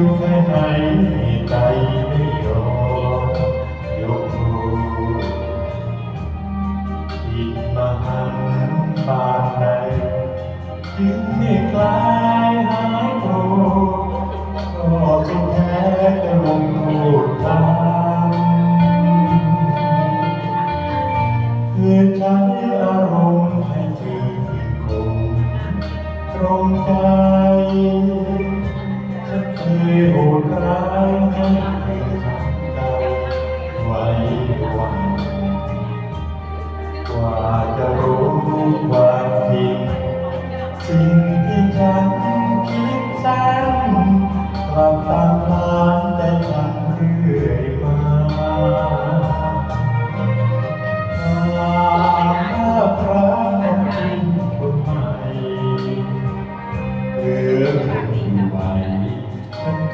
วแค่ไหนใจไม่ยอมยกมือผิดมาหันบานใดถึงไม่คลายหายโกรธก็จงแท้แต่ลงโทษทางเพื่อใช้อารมณ์ให้เธอคงตรงกัน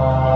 Amen.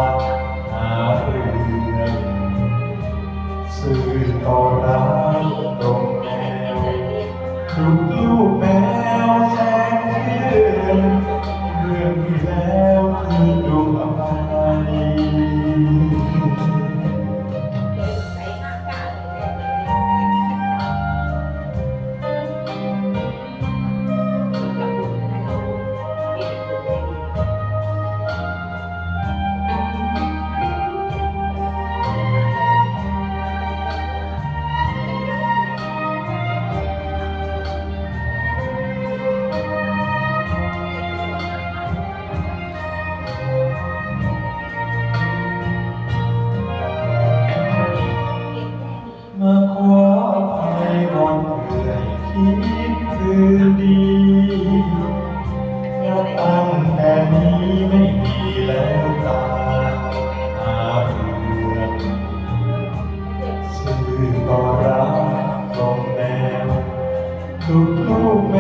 สุดลูกแม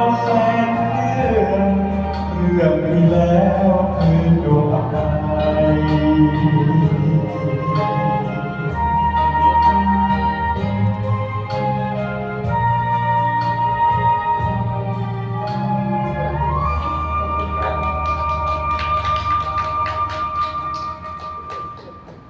วแสนเพื่อนเพื่อนที่แล้ว